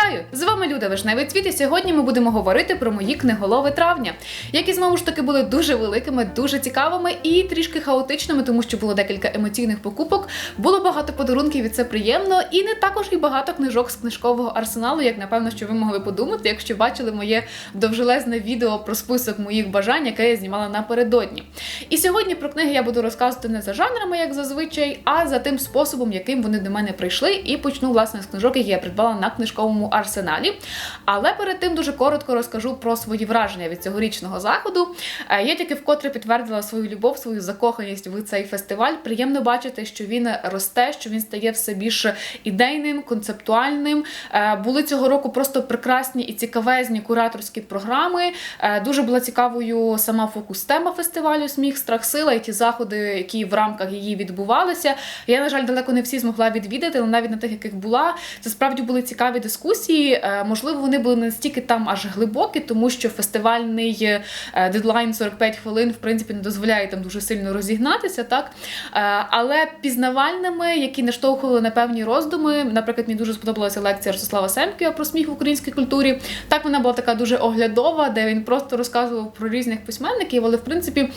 Вітаю! З вами Люда Вишневий Цвіт, і сьогодні ми будемо говорити про мої книголови травня, які знову ж таки були дуже великими, дуже цікавими і трішки хаотичними, тому що було декілька емоційних покупок. Було багато подарунків, і це приємно, і не також і багато книжок з книжкового арсеналу, як напевно, що ви могли подумати, якщо бачили моє довжелезне відео про список моїх бажань, яке я знімала напередодні. І сьогодні про книги я буду розказувати не за жанрами, як зазвичай, а за тим способом, яким вони до мене прийшли, і почну власне з книжок, які я придбала на книжковому арсеналі. Але перед тим дуже коротко розкажу про свої враження від цьогорічного заходу. Е, Я тільки вкотре підтвердила свою любов, свою закоханість в цей фестиваль. Приємно бачити, що він росте, що він стає все більш ідейним, концептуальним. Е, Були цього року просто прекрасні і цікавезні кураторські програми. Е, Дуже була цікавою сама фокус-тема фестивалю Сміх, страх, сила і ті заходи, які в рамках її відбувалися. Я, на жаль, далеко не всі змогла відвідати, але навіть на тих, яких була, це справді були цікаві дискусії. Е, Можливо, вони були не настільки там аж глибокі, тому що фестивальний е, дедлайн 45 хвилин, в принципі, не дозволяє там дуже сильно розігнатися, так Е, але пізнавальними, які наштовхували на певні роздуми. Наприклад, мені дуже сподобалася лекція Ростислава Семківа про сміх в українській культурі. Так вона була така дуже оглядова, де він просто розказував про різних письменників, але в принципі.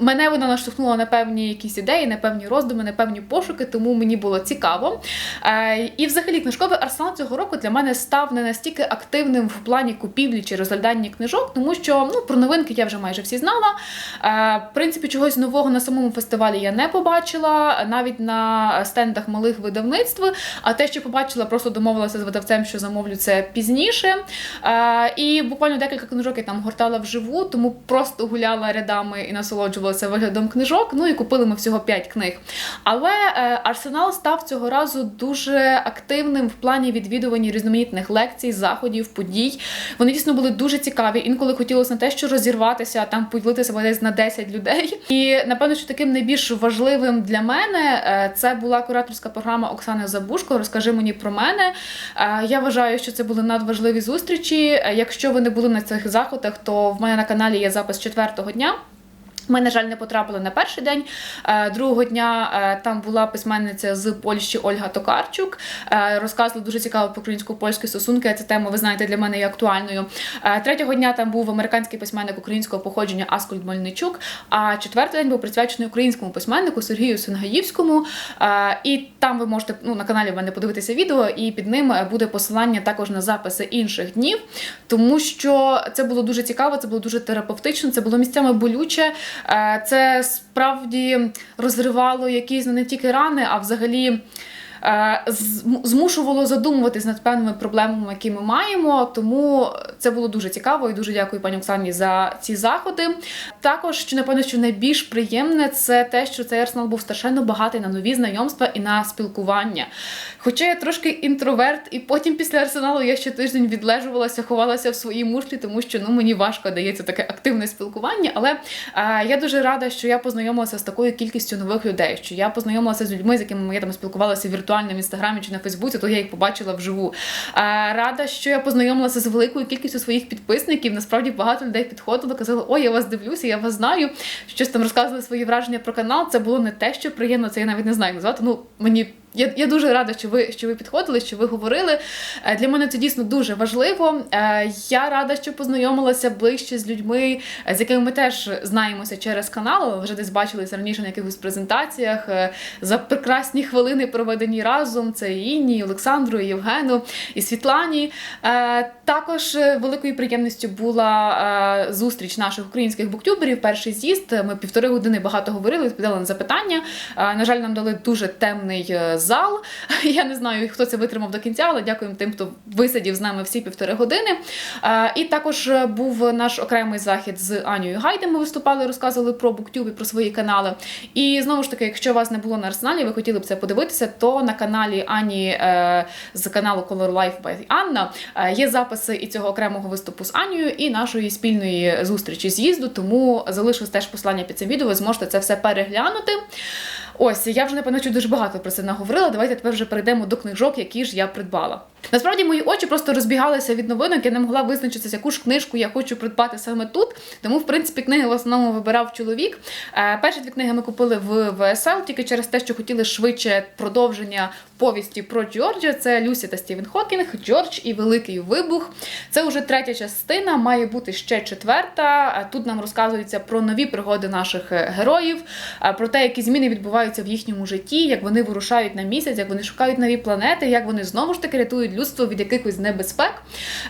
Мене вона наштовхнула на певні якісь ідеї, на певні роздуми, на певні пошуки, тому мені було цікаво. Е, і взагалі книжковий арсенал цього року для мене став не настільки активним в плані купівлі чи розглядання книжок, тому що ну про новинки я вже майже всі знала. Е, в принципі, чогось нового на самому фестивалі я не побачила, навіть на стендах малих видавництв. А те, що побачила, просто домовилася з видавцем, що замовлю це пізніше. Е, і буквально декілька книжок я там гортала вживу, тому просто гуляла рядами і насолоджувалася виглядом книжок. Ну і купили ми всього 5 книг. Але е, арсенал став цього разу дуже активним в плані відвідування різноманітних лекцій, заходів, подій. Вони дійсно були дуже цікаві. Інколи хотілося не те, що розірватися, там поділитися десь на 10 людей. І напевно, що таким найбільш важливим для мене е, це була кураторська програма Оксани Забушко. Розкажи мені про мене. Е, Я вважаю, що це були надважливі зустрічі. Якщо ви не були на цих заходах, то в мене на каналі є запис четвертого дня. Ми, на жаль, не потрапили на перший день. Е, Другого дня е, там була письменниця з Польщі Ольга Токарчук. Е, Розказувала дуже цікаво про українсько-польські стосунки. Ця тема, ви знаєте, для мене є актуальною. Третього дня там був американський письменник українського походження Аскольд Мельничук. А четвертий день був присвячений українському письменнику Сергію Сингаївському. Е, І там ви можете ну, на каналі в мене подивитися відео, і під ним буде посилання також на записи інших днів, тому що це було дуже цікаво, це було дуже терапевтично, це було місцями болюче. Е, Це справді розривало якісь ну, не тільки рани, а взагалі. Е, Змушувало задумуватись над певними проблемами, які ми маємо. Тому це було дуже цікаво і дуже дякую пані Оксані за ці заходи. Також, що напевно, що найбільш приємне, це те, що цей арсенал був страшенно багатий на нові знайомства і на спілкування. Хоча я трошки інтроверт, і потім після арсеналу я ще тиждень відлежувалася, ховалася в своїй мушлі, тому що ну мені важко дається таке активне спілкування. Але е, я дуже рада, що я познайомилася з такою кількістю нових людей, що я познайомилася з людьми, з якими я там спілкувалася віртуально в інстаграмі чи на Фейсбуці, то я їх побачила вживу. Е, рада, що я познайомилася з великою кількістю своїх підписників. Насправді багато людей підходило, казали, ой, я вас дивлюся, я вас знаю. Щось там розказували свої враження про канал. Це було не те, що приємно, це я навіть не знаю як назвати. Ну мені. Я, я дуже рада, що ви що ви підходили, що ви говорили. Е, Для мене це дійсно дуже важливо. Е, Я рада, що познайомилася ближче з людьми, е, з якими ми теж знаємося через канал, але вже десь бачилися раніше на якихось презентаціях. За прекрасні хвилини проведені разом. Це і Інні, і Олександру, і Євгену, і Світлані. Також е, великою приємністю була е, зустріч наших українських буктюберів. Перший з'їзд. Ми півтори години багато говорили, відповідали на запитання. Е, На жаль, нам дали дуже темний зал. Я не знаю, хто це витримав до кінця, але дякуємо тим, хто висидів з нами всі півтори години. І також був наш окремий захід з Анією Гайдем. Ми виступали, розказували про буктюб і про свої канали. І знову ж таки, якщо вас не було на арсеналі, ви хотіли б це подивитися, то на каналі Ані з каналу Color Life by е, є запис записи і цього окремого виступу з Анією, і нашої спільної зустрічі з'їзду. Тому залишилось теж послання під цим відео. Ви зможете це все переглянути. Ось я вже напевно що дуже багато про це наговорила. Давайте тепер вже перейдемо до книжок, які ж я придбала. Насправді мої очі просто розбігалися від новинок. Я не могла визначитися, яку ж книжку я хочу придбати саме тут. Тому, в принципі, книги в основному вибирав чоловік. Е, перші дві книги ми купили в ВСЛ тільки через те, що хотіли швидше продовження повісті про Джорджа. Це Люсі та Стівен Хокінг, Джордж і Великий Вибух. Це вже третя частина, має бути ще четверта. Е, Тут нам розказується про нові пригоди наших е, героїв, е, про те, які зміни відбуваються в їхньому житті, як вони вирушають на місяць, як вони шукають нові планети, як вони знову ж таки рятують людство від якихось небезпек.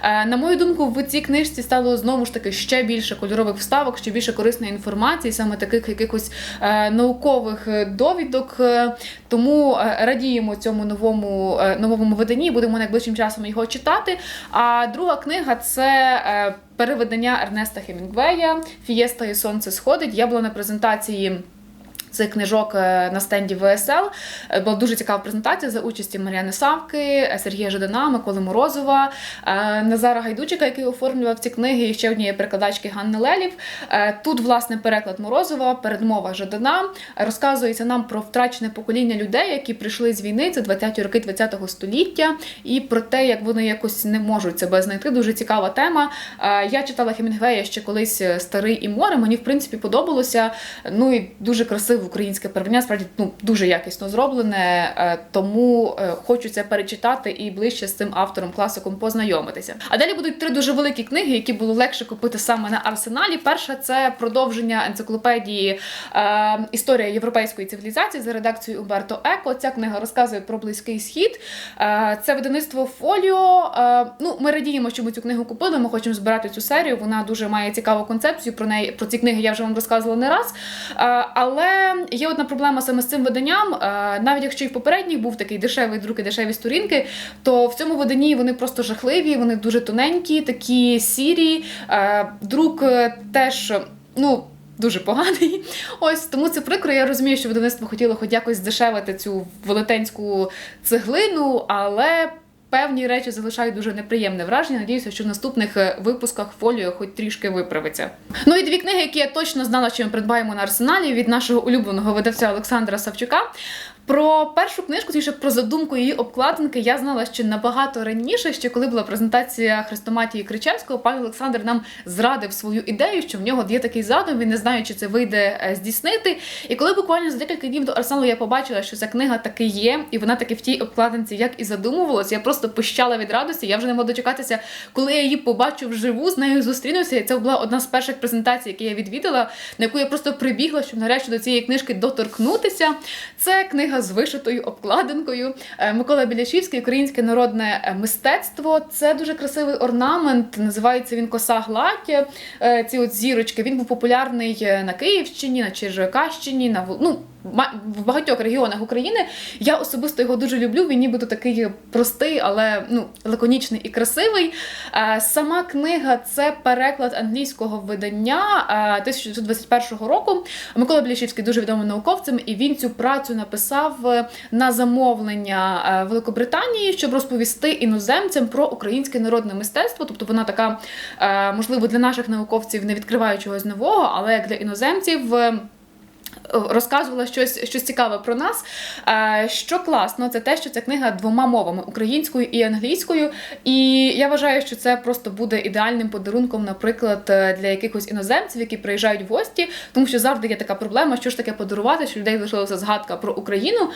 На мою думку, в цій книжці стало знову ж таки ще більше кольорових вставок, ще більше корисної інформації, саме таких якихось наукових довідок. Тому радіємо цьому новому новому виданні. Будемо найближчим часом його читати. А друга книга це. е, Переведення Ернеста Хемінгвея Фієста і Сонце сходить. Я була на презентації цих книжок е, на стенді ВСЛ. Е, Була дуже цікава презентація за участі Мар'яни Савки, е, Сергія Жадана, Миколи Морозова, Назара Гайдучика, який оформлював ці книги, і ще однієї перекладачки Ганни Лелів. Тут, власне, переклад Морозова, передмова Жадана. Розказується нам про втрачене покоління людей, які прийшли з війни, це 20-ті роки 20-го століття, і про те, як вони якось не можуть себе знайти. Дуже цікава тема. Я читала Хемінгвея ще колись старий і море. Мені в принципі подобалося. Ну і дуже красиве українське переведення, справді ну дуже якісно зроблене. е, Тому е, хочу це перечитати і ближче з цим автором, класиком познайомитися. А далі будуть три дуже великі книги, які було легше купити саме на арсеналі. Перша це продовження енциклопедії е, Історія європейської цивілізації за редакцією Умберто Еко. Ця книга розказує про близький схід. Це видавництво Фоліо. Ну, ми радіємо, що ми цю книгу купили. Ми хочемо збирати цю серію. Вона дуже має цікаву концепцію. Про неї про ці книги я вже вам розказувала не раз. Е, Є одна проблема саме з цим виданням. Е, Навіть якщо і в попередніх був такий дешевий друк і дешеві сторінки, то в цьому виданні вони просто жахливі, вони дуже тоненькі, такі сірі. Е, Друк е, теж, ну. Дуже поганий. Ось тому це прикро. Я розумію, що видавництво хотіло хоч якось здешевити цю велетенську цеглину, але певні речі залишають дуже неприємне враження. Надіюся, що в наступних е, випусках фоліо хоч трішки виправиться. Ну і дві книги, які я точно знала, що ми придбаємо на арсеналі від нашого улюбленого видавця Олександра Савчука. Про першу книжку, точніше про задумку її обкладинки, я знала ще набагато раніше, ще коли була презентація Хрестоматії Кричевського, пан Олександр нам зрадив свою ідею, що в нього є такий задум, він не знає, чи це вийде е, здійснити. І коли буквально за декілька днів до арсеналу я побачила, що ця книга таки є, і вона таки в тій обкладинці, як і задумувалась, я просто пищала від радості. Я вже не могла дочекатися, коли я її побачу вживу, з нею зустрінуся. І це була одна з перших презентацій, які я відвідала, на яку я просто прибігла, щоб нарешті до цієї книжки доторкнутися. Це книга з вишитою обкладинкою. Е, Микола Біляшівський, українське народне е, мистецтво. Це дуже красивий орнамент. Називається він Коса гладь. Е, Ці от зірочки. Він був популярний на Київщині, на Чижикащині, на ну, в багатьох регіонах України. Я особисто його дуже люблю. Він нібито такий простий, але ну лаконічний і красивий. Е, Сама книга це переклад англійського видання е, 1921 року. Микола Біляшівський дуже відомим науковцем, і він цю працю написав е, на замовлення е, Великобританії, щоб розповісти іноземцям про українське народне мистецтво. Тобто вона така, е, можливо, для наших науковців не відкриває чогось нового, але як для іноземців. Розказувала щось, щось цікаве про нас. Е, Що класно, це те, що ця книга двома мовами українською і англійською. І я вважаю, що це просто буде ідеальним подарунком, наприклад, е, для якихось іноземців, які приїжджають в гості, тому що завжди є така проблема, що ж таке подарувати, що людей лишилася згадка про Україну.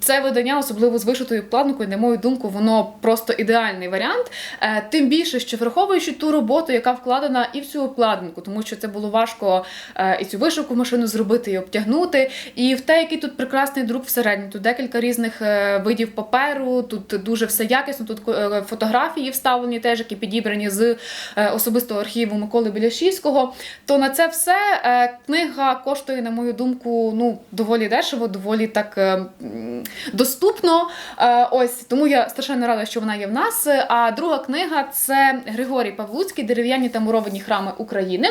Це видання, особливо з вишитою планкою, на мою думку, воно просто ідеальний варіант. Е, Тим більше, що враховуючи ту роботу, яка вкладена і в цю обкладинку, тому що це було важко е, і цю вишивку машину зробити, і обтягнути. І в те, який тут прекрасний друк всередині. Тут декілька різних е, видів паперу, тут дуже все якісно. Тут фотографії вставлені, теж які підібрані з особистого архіву Миколи Біляшівського. То на це все книга коштує, на мою думку, ну доволі дешево, доволі так. Е, доступно. Е, Ось тому я страшенно рада, що вона є в нас. А друга книга це Григорій Павлуцький Дерев'яні та муровані храми України.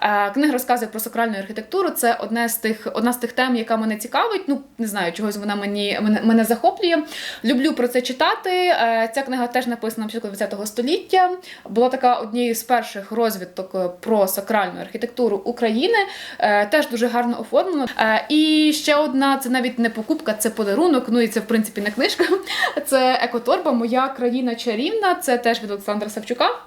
Е, Книга розказує про сакральну архітектуру. Це одне з тих, одна з тих тем, яка мене цікавить. Ну не знаю, чогось вона мені мене, мене захоплює. Люблю про це читати. Е, Ця книга теж написана на початку ХХ століття. Була така однією з перших розвідок е, про сакральну архітектуру України. Е, Теж дуже гарно оформлено. Е, І ще одна це навіть не покупка, це подарунок. Ну і це в принципі не книжка. Це екоторба Моя країна чарівна. Це теж від Олександра Савчука.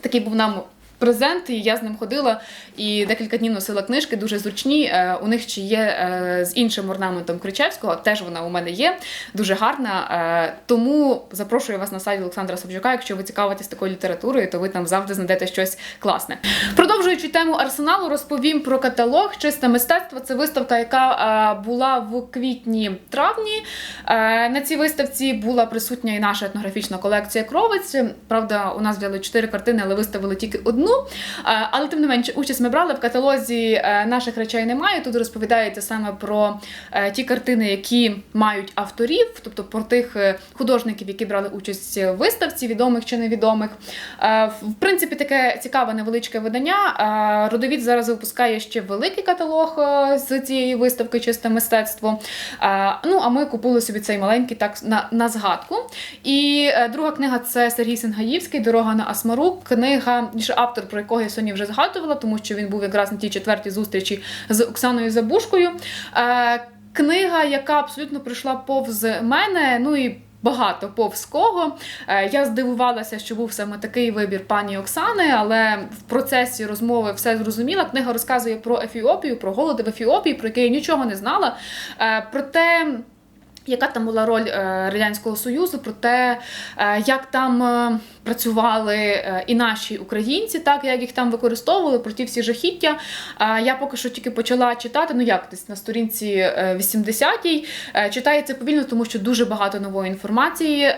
Такий був нам презент, і я з ним ходила і декілька днів носила книжки, дуже зручні. Е, У них ще є е, з іншим орнаментом Кричевського, теж вона у мене є, дуже гарна. Е, Тому запрошую вас на сайт Олександра Савчука. Якщо ви цікавитесь такою літературою, то ви там завжди знайдете щось класне. Продовжуючи тему арсеналу, розповім про каталог Чисте мистецтво. Це виставка, яка була в квітні-травні. На цій виставці була присутня і наша етнографічна колекція Кровець. Правда, у нас взяли чотири картини, але виставили тільки одну. Е, Але тим не менше, участь ми брали в каталозі е, наших речей немає. Тут розповідається саме про е, ті картини, які мають авторів, тобто про тих художників, які брали участь в виставці, відомих чи невідомих. В принципі, таке цікаве невеличке видання. Родовід зараз випускає ще великий каталог з цієї виставки Чисте мистецтво. Ну, а ми купили собі цей маленький так на, на згадку. І друга книга це Сергій Сенгаївський Дорога на Асмарук. Книга, ніж автор, про якого я сьогодні вже згадувала, тому що він був якраз на тій четвертій зустрічі з Оксаною Забушкою. Е, Книга, яка абсолютно прийшла повз мене. Ну і Багато повз кого. Е, Я здивувалася, що був саме такий вибір пані Оксани, але в процесі розмови все зрозуміла. Книга розказує про Ефіопію, про голод в Ефіопії, про який я нічого не знала. Е, Про те, яка там була роль е, Радянського Союзу, про те, е, як там е, працювали і наші українці, так як їх там використовували, про ті всі жахіття. Я поки що тільки почала читати, ну як десь на сторінці е, 80-й. Е, Читається повільно, тому що дуже багато нової інформації.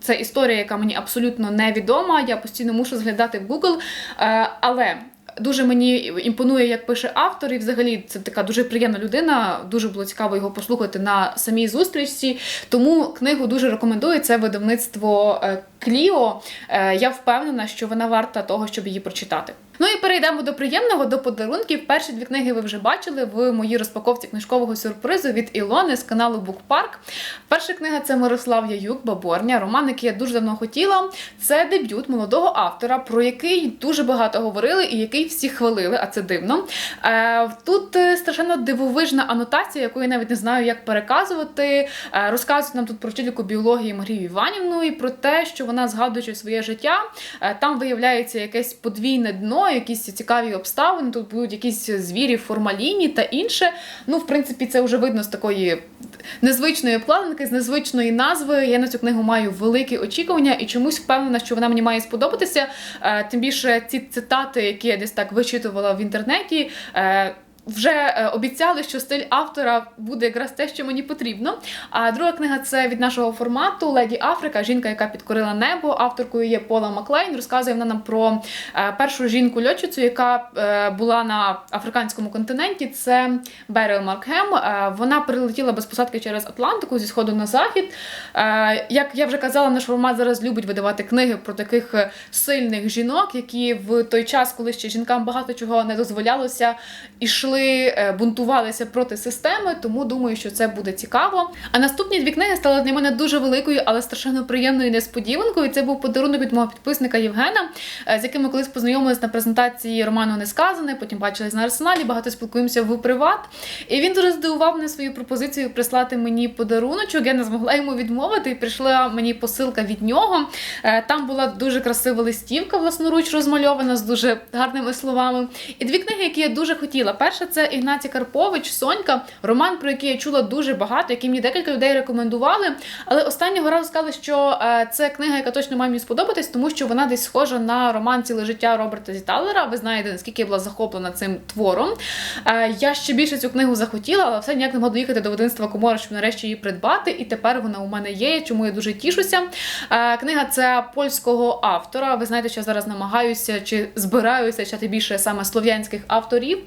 Це історія, яка мені абсолютно невідома. Я постійно мушу зглядати в Google. Але Дуже мені імпонує, як пише автор, і взагалі це така дуже приємна людина. Дуже було цікаво його послухати на самій зустрічці. Тому книгу дуже рекомендую. Це видавництво е, Кліо. Е, Я впевнена, що вона варта того, щоб її прочитати. Ну і перейдемо до приємного, до подарунків. Перші дві книги ви вже бачили в моїй розпаковці книжкового сюрпризу від Ілони з каналу Букпарк. Перша книга це Мирослав Яюк, Баборня, роман, який я дуже давно хотіла. Це дебют молодого автора, про який дуже багато говорили і який всі хвалили, а це дивно. Е, Тут е, страшенно дивовижна анотація, яку я навіть не знаю, як переказувати. Е, Розказують нам тут про вчительку біології Марію Іванівну і про те, що вона, згадуючи своє життя, там виявляється якесь подвійне дно, якісь цікаві обставини. Тут будуть якісь звірі в формаліні та інше. Ну, в принципі, це вже видно з такої незвичної планки, з незвичної назви. Я на цю книгу маю великі очікування і чомусь впевнена, що вона мені має сподобатися. Е, Тим більше ці цитати, які я десь так вичитувала в інтернеті. Вже е, обіцяли, що стиль автора буде якраз те, що мені потрібно. А друга книга це від нашого формату Леді Африка, жінка, яка підкорила небо. Авторкою є Пола Маклейн. Розказує вона нам про е, першу жінку льотчицю, яка е, була на африканському континенті. Це Берел Маркхем. Вона прилетіла без посадки через Атлантику зі сходу на захід. Як я вже казала, наш формат зараз любить видавати книги про таких сильних жінок, які в той час, коли ще жінкам багато чого не дозволялося, ішли, е, бунтувалися проти системи. Тому думаю, що це буде цікаво. А наступні дві книги стали для мене дуже великою, але страшенно приємною несподіванкою. Це був подарунок від мого підписника Євгена, е, з яким ми колись познайомились на презентації роману Несказане. Потім бачились на арсеналі, багато спілкуємося в приват. І він дуже здивував мене своєю пропозицією прислати мені подаруночок. Я не змогла йому відмовити, і прийшла мені посилка від нього. Е, Там була дуже красива листівка, власноруч розмальована з дуже гарними словами. І дві книги, які я дуже хотіла. Перша це Ігнатій Карпович, Сонька, роман, про який я чула дуже багато, який мені декілька людей рекомендували. Але останнього разу сказали, що е, це книга, яка точно має мені сподобатись, тому що вона десь схожа на роман Ціле життя Роберта Зіталера. Ви знаєте, наскільки я була захоплена цим твором. Е, Я ще більше цю книгу захотіла, але все ніяк не могла доїхати до видавництва Комора, щоб нарешті її придбати. І тепер вона у мене є, чому я дуже тішуся. Е, Книга це польського автора. Ви знаєте, що я зараз намагаюся чи збираюся читати більше саме слов'янських авторів.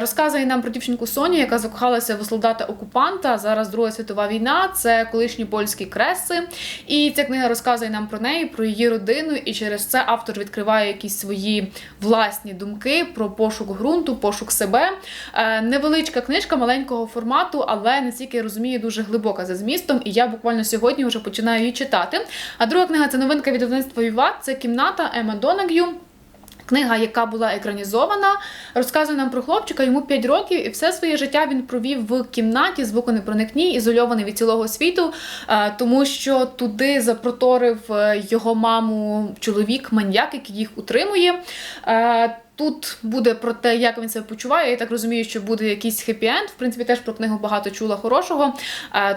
Розказує нам про дівчинку Соню, яка закохалася в солдата окупанта. Зараз Друга світова війна. Це колишні польські креси. І ця книга розказує нам про неї, про її родину. І через це автор відкриває якісь свої власні думки про пошук ґрунту, пошук себе. Е, Невеличка книжка маленького формату, але наскільки я розумію, дуже глибока за змістом. І я буквально сьогодні вже починаю її читати. А друга книга це новинка від видавництва Віват. Це кімната Ема Донаг'ю. Книга, яка була екранізована, розказує нам про хлопчика, йому 5 років, і все своє життя він провів в кімнаті звуконепроникній, ізольований від цілого світу, е, тому що туди запроторив е, його маму чоловік, маньяк, який їх утримує. Е, Тут буде про те, як він себе почуває. Я так розумію, що буде якийсь хеппі-енд. В принципі, теж про книгу багато чула хорошого.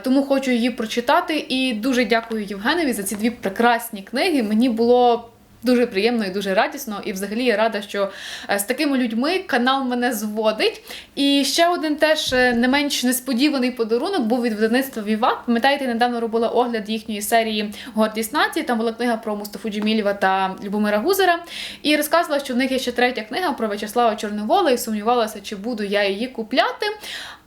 Тому хочу її прочитати. І дуже дякую Євгенові за ці дві прекрасні книги. Мені було. Дуже приємно і дуже радісно, і взагалі я рада, що е, з такими людьми канал мене зводить. І ще один теж е, не менш несподіваний подарунок був від видавництва Віват. Пам'ятаєте, недавно робила огляд їхньої серії Гордість нації. Там була книга про Мустафу Джемілєва та Любомира Гузера. І розказувала, що в них є ще третя книга про В'ячеслава Чорновола, і сумнівалася, чи буду я її купляти.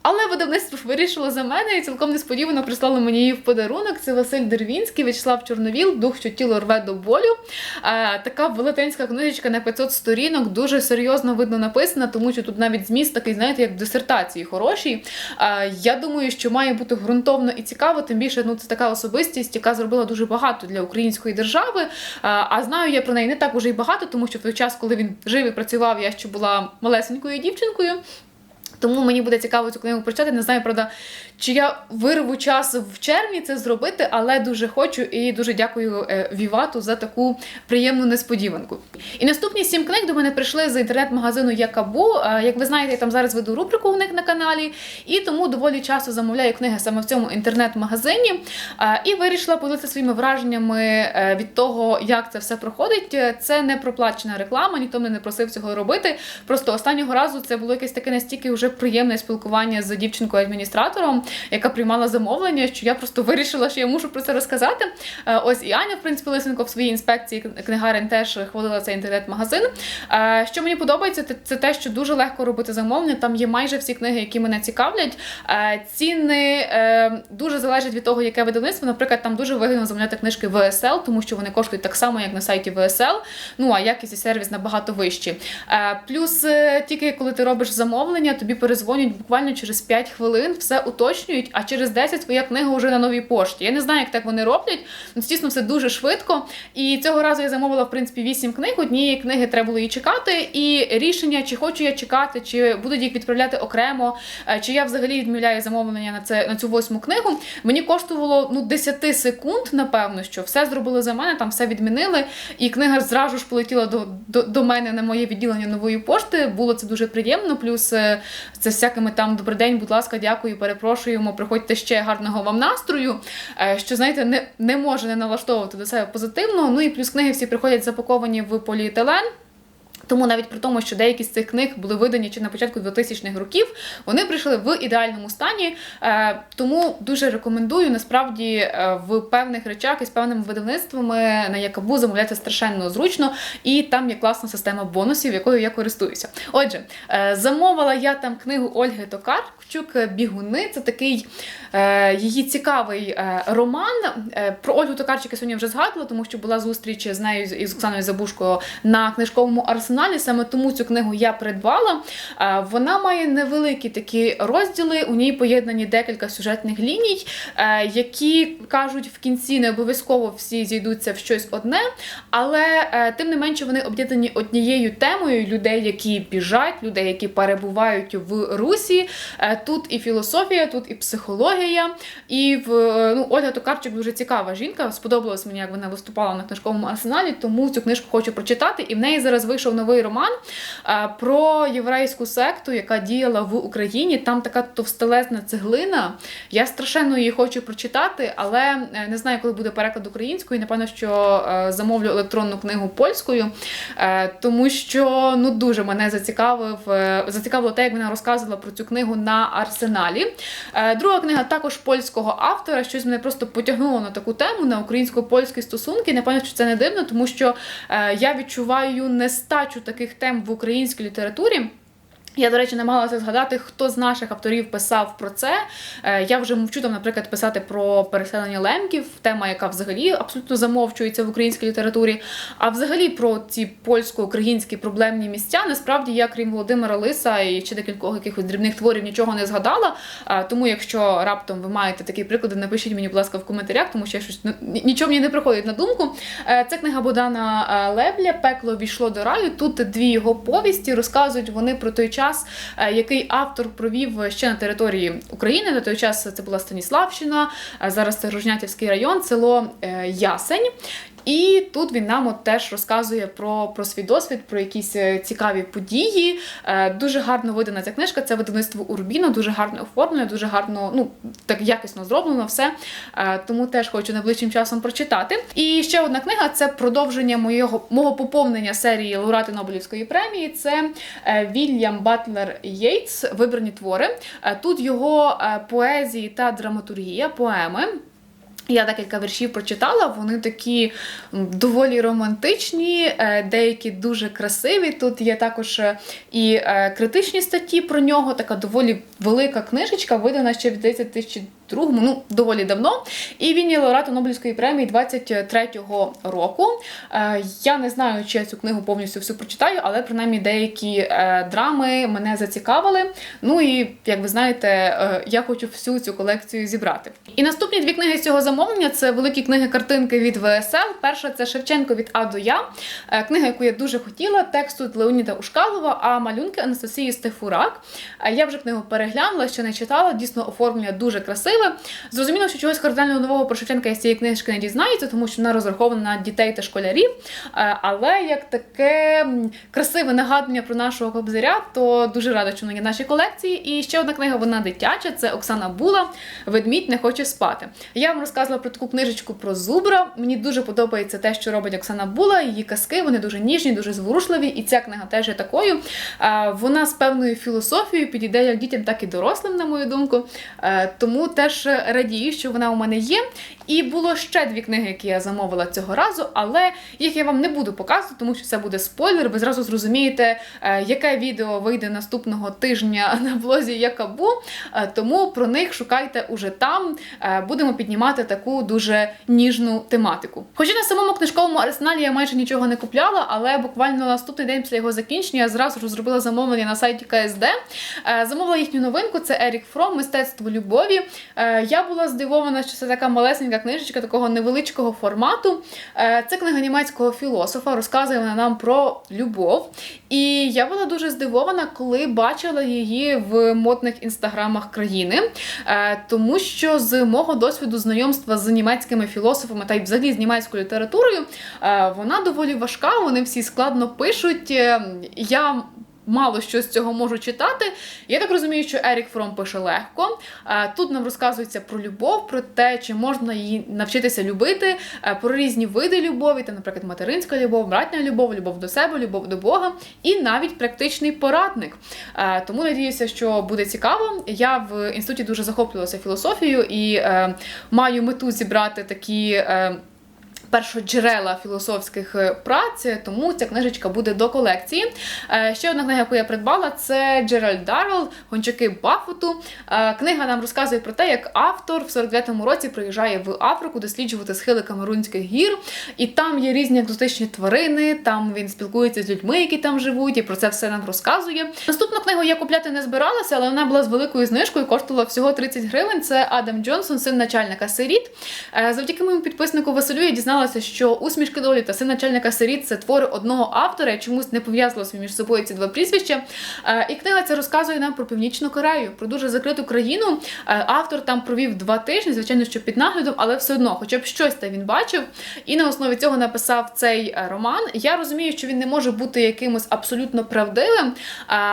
Але видавництво вирішило за мене і цілком несподівано прислало мені її в подарунок. Це Василь Дервінський, В'ячеслав Чорновіл, дух, що тіло рве до болю. Така велетенська книжечка на 500 сторінок, дуже серйозно видно написана, тому що тут навіть зміст такий, знаєте, як в дисертації хороший. Я думаю, що має бути ґрунтовно і цікаво, тим більше ну, це така особистість, яка зробила дуже багато для української держави. А знаю я про неї не так уже й багато, тому що в той час, коли він жив і працював, я ще була малесенькою дівчинкою. Тому мені буде цікаво цю книгу прочитати. Не знаю, правда, чи я вирву час в червні це зробити, але дуже хочу і дуже дякую е, Вівату за таку приємну несподіванку. І наступні сім книг до мене прийшли з інтернет-магазину Якабу. Як ви знаєте, я там зараз веду рубрику у них на каналі, і тому доволі часто замовляю книги саме в цьому інтернет-магазині. І вирішила поділитися своїми враженнями е, від того, як це все проходить. Е, Це не проплачена реклама, ніхто мене не просив цього робити. Просто останнього разу це було якесь таке настільки вже приємне спілкування з дівчинкою-адміністратором, яка приймала замовлення, що я просто вирішила, що я мушу про це розказати. Е, Ось і Аня, в принципі, Лисенко в своїй інспекції книгарень теж хвалила цей інтернет-магазин. Е, Що мені подобається, це- те, що дуже легко робити замовлення. Там є майже всі книги, які мене цікавлять. Е, Ціни дуже залежать від того, яке видавництво. Наприклад, там дуже вигідно замовляти книжки VSL, тому що вони коштують так само, як на сайті VSL. Ну а якість і сервіс набагато вищі. Плюс тільки коли ти робиш замовлення, тобі перезвонять буквально через 5 хвилин, все уточнюють, а через 10 твоя книга вже на новій пошті. Я не знаю, як так вони роблять. Ну, звісно, все дуже швидко. І цього разу я замовила в принципі 8 книг. Однієї книги треба було її чекати. І рішення, чи хочу я чекати, чи будуть їх відправляти окремо, е, чи я взагалі відмовляю замовлення на це на цю восьму книгу. Мені коштувало ну 10 секунд, напевно, що все зробили за мене, там все відмінили, і книга зразу ж полетіла до, до, до мене на моє відділення нової пошти. Було це дуже приємно. Плюс е, це всякими там добрий день, будь ласка, дякую, перепрошуємо. Приходьте ще гарного вам настрою. е, Що знаєте, не, не може не налаштовувати до себе позитивного. Ну і плюс книги всі приходять запаковані в поліетилен. Тому навіть при тому, що деякі з цих книг були видані чи на початку 2000-х років, вони прийшли в ідеальному стані. Е, тому дуже рекомендую насправді е, в певних речах і з певними видавництвами на Якабу замовляти страшенно зручно, і там є класна система бонусів, якою я користуюся. Отже, е, замовила я там книгу Ольги Токарчук Бігуни. Це такий її цікавий е, роман. Е, про Ольгу Токарчук я сьогодні вже згадувала, тому що була зустріч з нею і з Оксаною Забушко на книжковому арсеналі. Саме тому цю книгу я придбала. Е, Вона має невеликі такі розділи. У ній поєднані декілька сюжетних ліній, е, які кажуть в кінці не обов'язково всі зійдуться в щось одне, але е, тим не менше вони об'єднані однією темою людей, які біжать, людей, які перебувають в Русі. Е, Тут і філософія, тут і психологія. І в е, ну, Ольга Токарчук дуже цікава жінка. Сподобалось мені, як вона виступала на книжковому арсеналі, тому цю книжку хочу прочитати. І в неї зараз вийшов новий роман е, про єврейську секту, яка діяла в Україні. Там така товстелезна цеглина. Я страшенно її хочу прочитати, але е, не знаю, коли буде переклад українською. Напевно, що замовлю електронну книгу польською, тому що ну дуже мене зацікавив, зацікавило те, як вона розказувала про цю книгу на арсеналі. Друга книга також польського автора. Щось мене просто потягнуло на таку тему на українсько-польські стосунки. Напевно, що це не дивно, тому що е, я відчуваю нестачу таких тем в українській літературі. Я, до речі, намагалася згадати, хто з наших авторів писав про це. Е, Я вже мовчу там, наприклад, писати про переселення лемків, тема, яка взагалі абсолютно замовчується в українській літературі. А взагалі про ці польсько-українські проблемні місця. Насправді я, крім Володимира Лиса і ще декількох якихось дрібних творів, нічого не згадала. Тому, якщо раптом ви маєте такі приклади, напишіть мені, будь ласка, в коментарях, тому що я щось нічого мені не приходить на думку. Е, Це книга Богдана е, Лебля Пекло війшло до раю. Тут дві його повісті розказують вони про той час, е, який автор провів ще на території України. На той час це була Станіславщина, е, зараз це Гружнятівський район, село е, Ясень. І тут він нам от теж розказує про, про свій досвід, про якісь е, цікаві події. Е, Дуже гарно видана ця книжка. Це видавництво Урбіно, дуже гарно оформлено, дуже гарно, ну так якісно зроблено все. Е, Тому теж хочу найближчим часом прочитати. І ще одна книга це продовження моєго мого поповнення серії лауреати Нобелівської премії. Це Вільям Батлер Єйтс, вибрані твори. Тут його поезії та драматургія, поеми. Я декілька віршів прочитала, вони такі доволі романтичні, е, деякі дуже красиві. Тут є також е, і е, критичні статті про нього, така доволі велика книжечка, видана ще в 2002 ну доволі давно. І він є лауреатом Нобелівської премії 23-го року. Е, Я не знаю, чи я цю книгу повністю всю прочитаю, але принаймні деякі е, драми мене зацікавили. Ну і як ви знаєте, е, я хочу всю цю колекцію зібрати. І наступні дві книги з цього замовлення це великі книги картинки від ВСЛ. Перша це Шевченко від А до Я. Книга, яку я дуже хотіла. Текст тут Леоніда Ушкалова, а малюнки Анастасії Стефурак. Я вже книгу переглянула, ще не читала. Дійсно, оформлення дуже красиве. Зрозуміло, що чогось кардинально нового про Шевченка з цієї книжки не дізнається, тому що вона розрахована на дітей та школярів. Е, Але як таке красиве нагадування про нашого кобзаря, то дуже рада, що вона є в нашій колекції. І ще одна книга, вона дитяча, це Оксана Була Ведмідь не хоче спати. Я вам розказувала про таку книжечку про зубра. Мені дуже подобається те, що робить Оксана Була. Її казки вони дуже ніжні, дуже зворушливі. І ця книга теж є такою. Е, Вона з певною філософією підійде як дітям, так і дорослим, на мою думку. Е, Тому теж радію, що вона у мене є. І було ще дві книги, які я замовила цього разу, але їх я вам не буду показувати, тому що це буде спойлер. Ви зразу зрозумієте, е, яке відео вийде наступного тижня на блозі Якабу. Е, Тому про них шукайте уже там. Е, Будемо піднімати таку дуже ніжну тематику. Хоча на самому книжковому арсеналі я майже нічого не купляла, але буквально наступний день після його закінчення я зразу ж зробила замовлення на сайті КСД. Замовила їхню новинку. Це Ерік Фром, мистецтво любові. Я була здивована, що це така малесенька книжечка такого невеличкого формату. Е, Це книга німецького філософа. Розказує вона нам про любов. І я була дуже здивована, коли бачила її в модних інстаграмах країни, Е, тому що з мого досвіду знайомства з німецькими філософами та й взагалі з німецькою літературою, е, вона доволі важка. Вони всі складно пишуть. Я мало що з цього можу читати. Я так розумію, що Ерік Фром пише легко. Е, Тут нам розказується про любов, про те, чи можна її навчитися любити, е, про різні види любові, там, наприклад, материнська любов, братня любов, любов до себе, любов до Бога, і навіть практичний порадник. Е, Тому надіюся, що буде цікаво. Я в інституті дуже захоплювалася філософією і маю мету зібрати такі. Першоджерела філософських е, праць, тому ця книжечка буде до колекції. Е, Ще одна книга, яку я придбала, це Джеральд Даррелл Гончаки Баффоту. Е, Книга нам розказує про те, як автор в 49-му році приїжджає в Африку досліджувати схили Камерунських гір, і там є різні екзотичні тварини. Там він спілкується з людьми, які там живуть, і про це все нам розказує. Наступну книгу я купляти не збиралася, але вона була з великою знижкою, коштувала всього 30 гривень. Це Адам Джонсон, син начальника сиріт. Завдяки моєму підписнику Василю я дізналася, що усмішки долі та син начальника сиріт це твори одного автора. Я чомусь не пов'язала між собою ці два прізвища. Е, І книга це розказує нам про північну Корею, про дуже закриту країну. Е, Автор там провів два тижні, звичайно, що під наглядом, але все одно, хоча б щось там він бачив, і на основі цього написав цей е, роман. Я розумію, що він не може бути якимось абсолютно правдивим,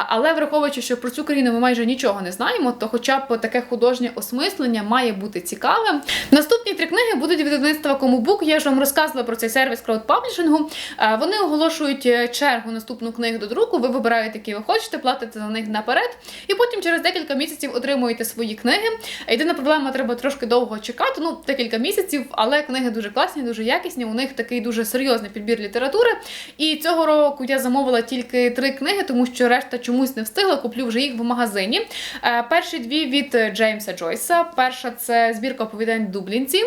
але враховуючи, що про цю країну ми майже нічого не знаємо, то хоча б таке художнє осмислення має бути цікавим. Наступні три книги будуть від видавництва Комубук. Я ж вам розказувала про цей сервіс краудпаблішингу. Е, Вони оголошують е, чергу наступну книгу до друку. Ви вибираєте, які ви хочете, платите за них наперед, і потім через декілька місяців отримуєте свої книги. Єдина проблема, треба трошки довго чекати. Ну, декілька місяців, але книги дуже класні, дуже якісні. У них такий дуже серйозний підбір літератури. І цього року я замовила тільки три книги, тому що решта чомусь не встигла. Куплю вже їх в магазині. Е, Перші дві від Джеймса Джойса. Перша це збірка оповідань Дублінці.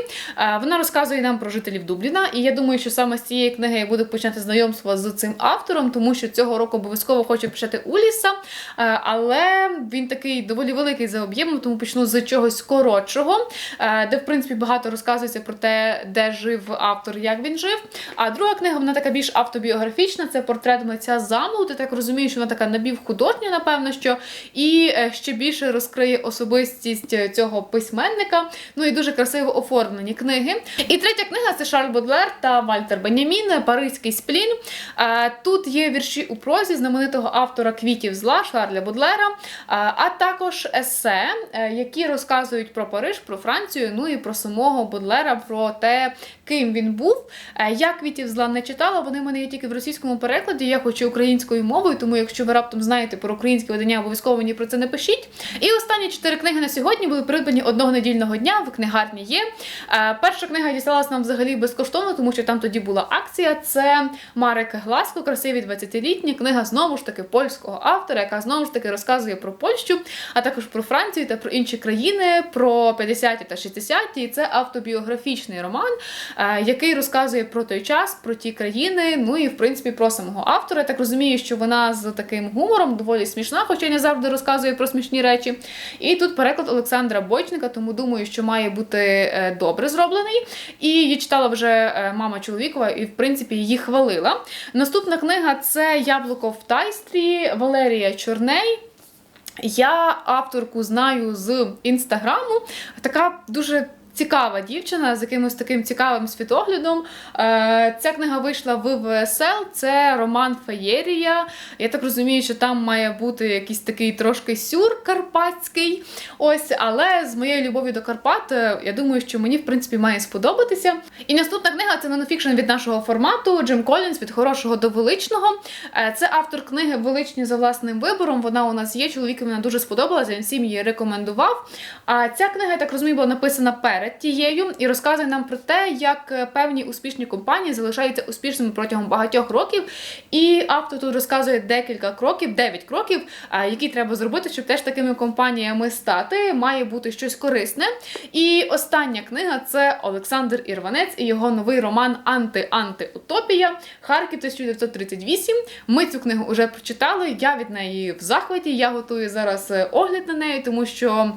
Вона розказує нам про жителів Дубліна. І я думаю, що саме з цієї книги я буду починати знайомство з цим автором, тому що цього року обов'язково хочу почати Уліса. Е, Але він такий доволі великий за об'ємом, тому почну з чогось коротшого, е, де в принципі багато розказується про те, де жив автор, як він жив. А друга книга вона така більш автобіографічна. Це портрет митця. Ти так розумієш, що вона така напівхудожня, напевно, що і е, ще більше розкриє особистість цього письменника. Ну і дуже красиво оформлені книги. І третя книга це Шарль Бодлер та Вальтер Бенямін, Паризький сплін. Е, Тут є вірші у прозі знаменитого автора квітів зла Шарля Бодлера, е, а також есе, е, які розказують про Париж, про Францію, ну і про самого Бодлера, про те, ким він був. Я квітів зла не читала, вони в мене є тільки в російському перекладі. Я хочу українською мовою, тому якщо ви раптом знаєте про українське видання, обов'язково мені про це напишіть. І останні чотири книги на сьогодні були придбані одного недільного дня. В книгарні є. Перша книга дісталась нам взагалі безкоштовно, тому що там тоді була акція. Це Марек Гласко, красиві 20-літні. Книга знову ж таки польського автора, яка знову ж таки розказує про Польщу, а також про Францію та про інші країни, про 50-ті та 60-ті. І це автобіографічний роман, е, який розказує про той час, про ті країни, ну і в принципі про самого автора. Я так розумію, що вона з таким гумором доволі смішна, хоча й не завжди розказує про смішні речі. І тут переклад Олександра Бойчника, тому думаю, що має бути е, добре зроблений. І її читала вже е, мама чоловікова, і в принципі її хвалила. Наступна книга це Яблуко в тайстрі Валерія Чорней. Я авторку знаю з інстаграму. Така дуже. Цікава дівчина з якимось таким цікавим світоглядом. Е, Ця книга вийшла в ВСЛ. Це роман Феєрія. Я так розумію, що там має бути якийсь такий трошки сюр карпатський. Ось, але з моєю любов'ю до Карпат, е, я думаю, що мені в принципі має сподобатися. І наступна книга це нонфікшн від нашого формату Джим Колінс від хорошого до величного. Е, Це автор книги Величні за власним вибором. Вона у нас є. Чоловікові вона дуже сподобалася. Він всім її рекомендував. А ця книга, я так розумію, була написана перед тією і розказує нам про те, як е, певні успішні компанії залишаються успішними протягом багатьох років. І автор тут розказує декілька кроків, 9 кроків, е, які треба зробити, щоб теж такими компаніями стати. Має бути щось корисне. І остання книга це Олександр Ірванець і його новий роман Анти-Анти-Утопія Харків 1938. Ми цю книгу вже прочитали. Я від неї в захваті. Я готую зараз е, огляд на неї, тому що.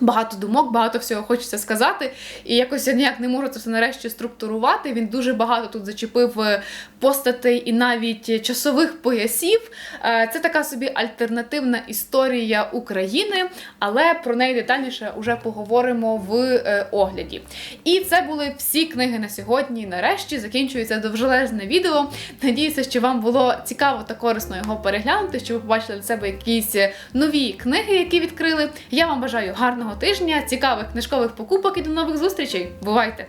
Багато думок, багато всього хочеться сказати, і якось я ніяк не можу це все нарешті структурувати. Він дуже багато тут зачепив е, постатей і навіть часових поясів. Е, Це така собі альтернативна історія України, але про неї детальніше вже поговоримо в е, огляді. І це були всі книги на сьогодні. Нарешті закінчується довжелезне відео. Надіюся, що вам було цікаво та корисно його переглянути, що ви побачили для себе якісь нові книги, які відкрили. Я вам бажаю гарного тижня, цікавих книжкових покупок і до нових зустрічей. Бувайте!